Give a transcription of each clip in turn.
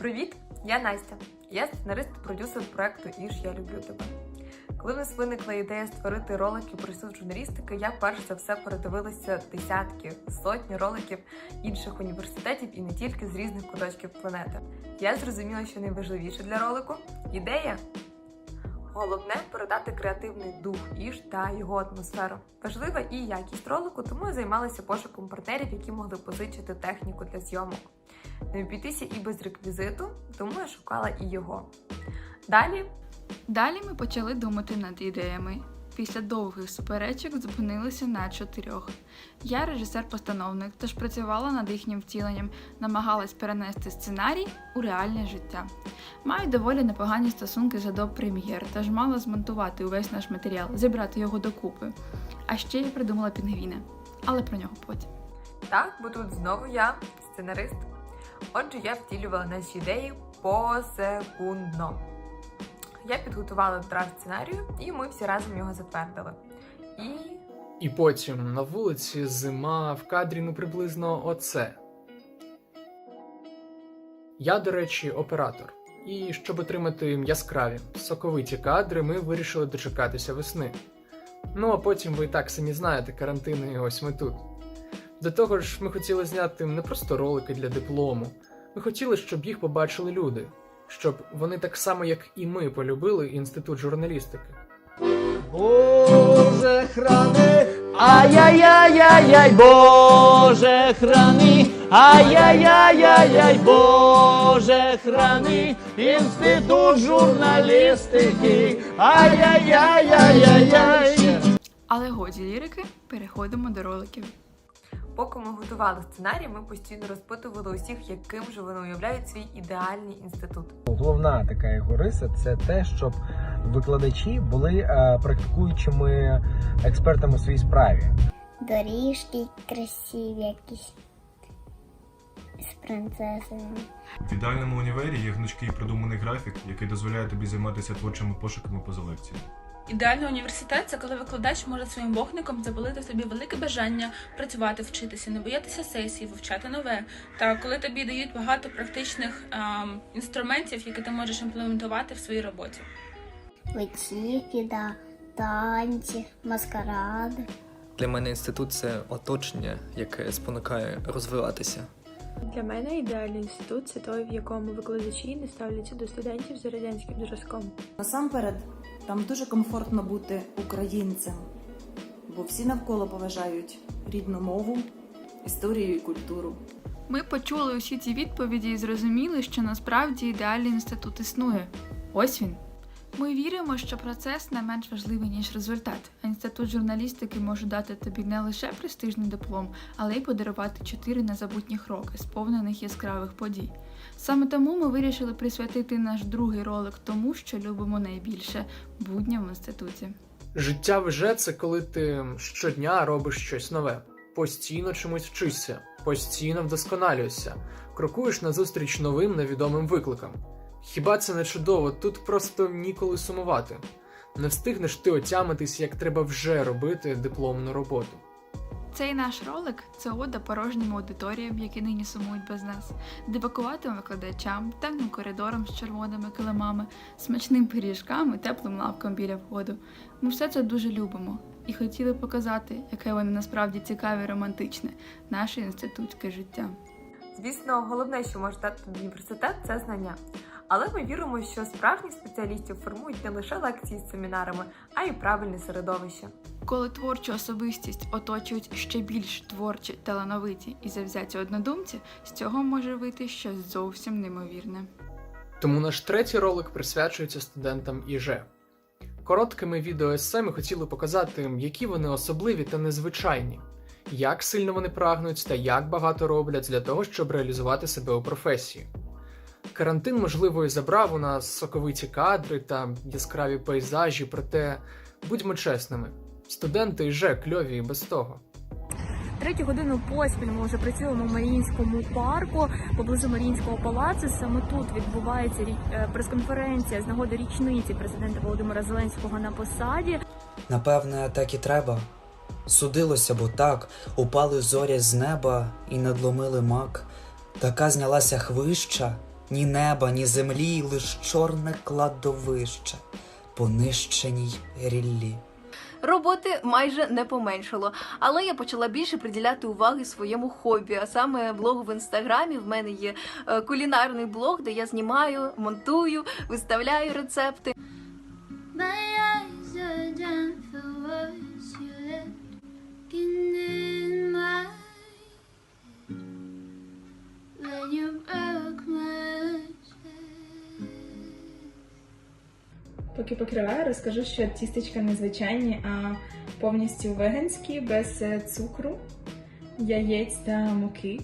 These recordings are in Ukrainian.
Привіт! Я Настя. Я сценарист і продюсер проекту Іж Я люблю тебе. Коли в нас виникла ідея створити ролики про суд журналістики, я перш за все передивилася десятки, сотні роликів інших університетів і не тільки з різних куточків планети. Я зрозуміла, що найважливіше для ролику ідея. Головне передати креативний дух іж та його атмосферу. Важлива і якість ролику, тому я займалася пошуком партнерів, які могли позичити техніку для зйомок. Не обійтися і без реквізиту, тому я шукала і його. Далі Далі ми почали думати над ідеями. Після довгих суперечок зупинилися на чотирьох. Я режисер-постановник, тож працювала над їхнім втіленням, намагалась перенести сценарій у реальне життя. Маю доволі непогані стосунки з Adobe Premiere, тож мала змонтувати увесь наш матеріал, зібрати його докупи. А ще я придумала пінгвіна, але про нього потім. так, бо тут знову я, сценарист. Отже, я втілювала наші ідеї посекундно. Я підготувала драфт сценарію, і ми всі разом його затвердили. І І потім на вулиці зима в кадрі ну приблизно оце. Я, до речі, оператор. І щоб отримати яскраві, соковиті кадри, ми вирішили дочекатися весни. Ну а потім ви і так самі знаєте, карантини, і ось ми тут. До того ж, ми хотіли зняти не просто ролики для диплому. Ми хотіли, щоб їх побачили люди, щоб вони так само, як і ми, полюбили інститут журналістики. Боже храни, ай-яй-яй-яй-яй, Боже храни, ай-яй-яй-яй-яй, Боже храни, інститут журналістики, ай-яй-яй-яй-яй. Але годі лірики, переходимо до роликів. Поки ми готували сценарій, ми постійно розпитували усіх, яким же вони уявляють свій ідеальний інститут. Головна така його риса це те, щоб викладачі були е, практикуючими експертами у своїй справі. Доріжки красиві якісь з принцесами. В ідеальному універі є гнучкий продуманий графік, який дозволяє тобі займатися творчими пошуками поза лекцією. Ідеальний університет це коли викладач може своїм вогником запалити в тобі велике бажання працювати, вчитися, не боятися сесії, вивчати нове. Та коли тобі дають багато практичних ем, інструментів, які ти можеш імплементувати в своїй роботі. Вечірки, да, танці, маскаради. Для мене інститут це оточення, яке спонукає розвиватися. Для мене ідеальний інститут це той, в якому викладачі не ставляться до студентів за радянським зразком. Насамперед, там дуже комфортно бути українцем, бо всі навколо поважають рідну мову, історію і культуру. Ми почули усі ці відповіді і зрозуміли, що насправді ідеальний інститут існує. Ось він. Ми віримо, що процес не менш важливий, ніж результат. Інститут журналістики може дати тобі не лише престижний диплом, але й подарувати чотири незабутніх роки, сповнених яскравих подій. Саме тому ми вирішили присвятити наш другий ролик тому, що любимо найбільше будням в інституті. Життя вже це коли ти щодня робиш щось нове, постійно чомусь вчишся, постійно вдосконалюєшся, крокуєш назустріч новим невідомим викликам. Хіба це не чудово? Тут просто ніколи сумувати. Не встигнеш ти отямитись, як треба вже робити дипломну роботу. Цей наш ролик це ода порожнім аудиторіям, які нині сумують без нас, дебакуватим викладачам, темним коридором з червоними килимами, смачним пиріжкам і теплим лавком біля входу. Ми все це дуже любимо і хотіли показати, яке воно насправді цікаве і романтичне, наше інститутське життя. Звісно, головне, що може дати університет, це знання. Але ми віримо, що справжніх спеціалістів формують не лише лекції з семінарами, а й правильне середовище. Коли творчу особистість оточують ще більш творчі, талановиті і завзяті однодумці, з цього може вийти щось зовсім неймовірне. Тому наш третій ролик присвячується студентам ІЖ. Короткими відеоесе ми хотіли показати, які вони особливі та незвичайні, як сильно вони прагнуть та як багато роблять для того, щоб реалізувати себе у професії. Карантин, можливо, і забрав у нас соковиті кадри та яскраві пейзажі, проте будьмо чесними, студенти ІЖ кльові і без того. Третю годину поспіль ми вже працюємо в Маріїнському парку поблизу Маріїнського палацу. Саме тут відбувається е, прес-конференція з нагоди річниці президента Володимира Зеленського на посаді. Напевне, так і треба. Судилося, бо так, упали зорі з неба і надломили мак. Така знялася хвища, ні неба, ні землі, лиш чорне кладовище, понищеній ріллі. Роботи майже не поменшало, але я почала більше приділяти уваги своєму хобі, а саме блогу в інстаграмі. В мене є е, кулінарний блог, де я знімаю, монтую, виставляю рецепти. Поки покриваю, розкажу, що тістечка не звичайні, а повністю веганські, без е, цукру, яєць та муки.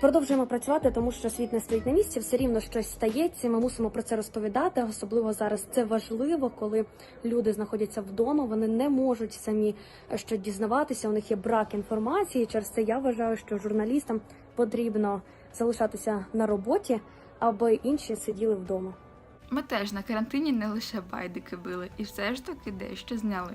Продовжуємо працювати, тому що світ не стоїть на місці, все рівно щось стається. Ми мусимо про це розповідати. Особливо зараз це важливо, коли люди знаходяться вдома. Вони не можуть самі е, що дізнаватися. У них є брак інформації. Через це я вважаю, що журналістам потрібно залишатися на роботі, аби інші сиділи вдома. Ми теж на карантині не лише байдики били, і все ж таки дещо зняли.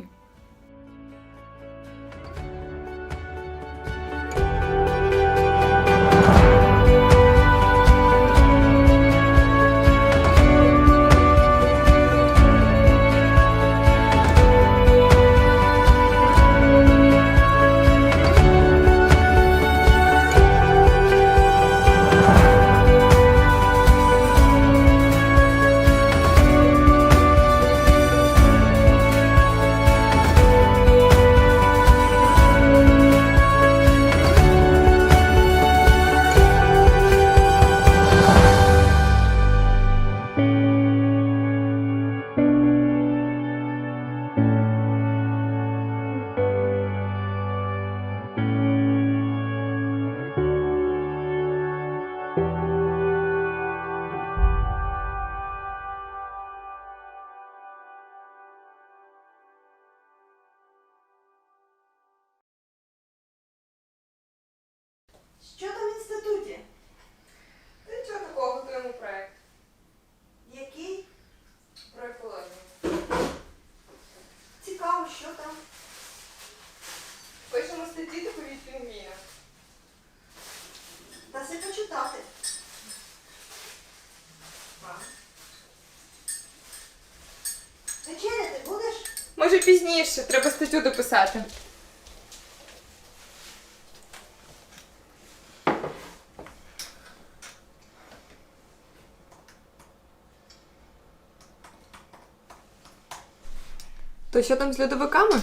Статті доповідь пінгвіна. Та все почитати. Вечеряти будеш? Може пізніше, треба статтю дописати. То що там з льодовиками?